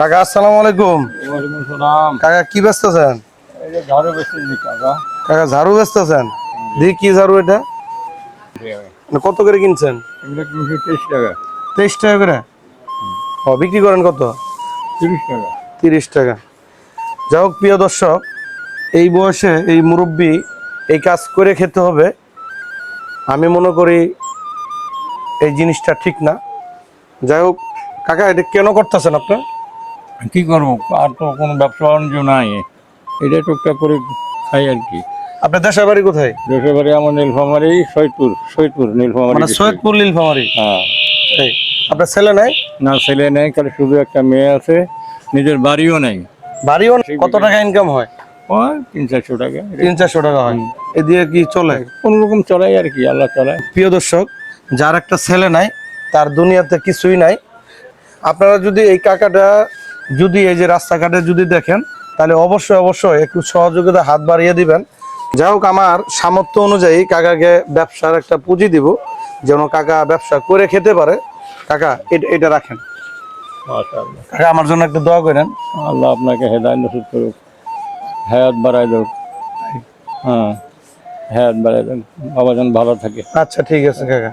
কাকা আসসালামু আলাইকুম। কাকা কি ব্যস্ত আছেন? এই যে ঝাড়ু বেশি নি কাকা। কাকা ঝাড়ু ব্যস্ত আছেন? দেখি কি ঝাড়ু এটা? মানে কত করে কিনছেন? তেইশ টাকা করে? ও বিক্রি করেন কত? তিরিশ টাকা। তিরিশ টাকা। যাই হোক প্রিয় দর্শক এই বয়সে এই মুরব্বী এই কাজ করে খেতে হবে। আমি মনে করি এই জিনিসটা ঠিক না। যাই হোক কাকা এটা কেন করতেছেন আপনার? কি করব? আর তো কোনো ব্যবসা বাণিজ্য নাই। এটা টুকটাক করে খাই আর কি। আপনার দেশের বাড়ি কোথায়? দেশের বাড়ি আমার নীলফামারি সৈয়দপুর সৈয়দপুর নীলফামারি মানে সৈয়দপুর নীলফামারি? হ্যাঁ। আপনার ছেলে নাই? না ছেলে নেই খালি শুধু একটা মেয়ে আছে। নিজের বাড়িও নেই। বাড়িও? কত টাকা ইনকাম হয়? ওই তিন চারশো টাকা। তিন চারশো টাকা হয়। এ দিয়ে কি চলে? কোন রকম চলাই আর কি আল্লাহ চালায় প্রিয় দর্শক যার একটা ছেলে নাই তার দুনিয়াতে কিছুই নাই। আপনারা যদি এই কাকাটা যদি এই যে রাস্তাঘাটে যদি দেখেন তাহলে অবশ্যই অবশ্যই একটু সহযোগিতা হাত বাড়িয়ে দিবেন। যাই হোক আমার সামর্থ্য অনুযায়ী কাকাকে ব্যবসার একটা পুঁজি দিব যেন কাকা ব্যবসা করে খেতে পারে। কাকা এটা এটা রাখেন। কাকা আমার জন্য একটু দোয়া করেন। আল্লাহ আপনাকে হেদায় নসিব করুক। হায়াত বাড়াই দেব হ্যাঁ হায়াত বাড়াই দেন। বাবা যেন ভালো থাকে। আচ্ছা ঠিক আছে কাকা।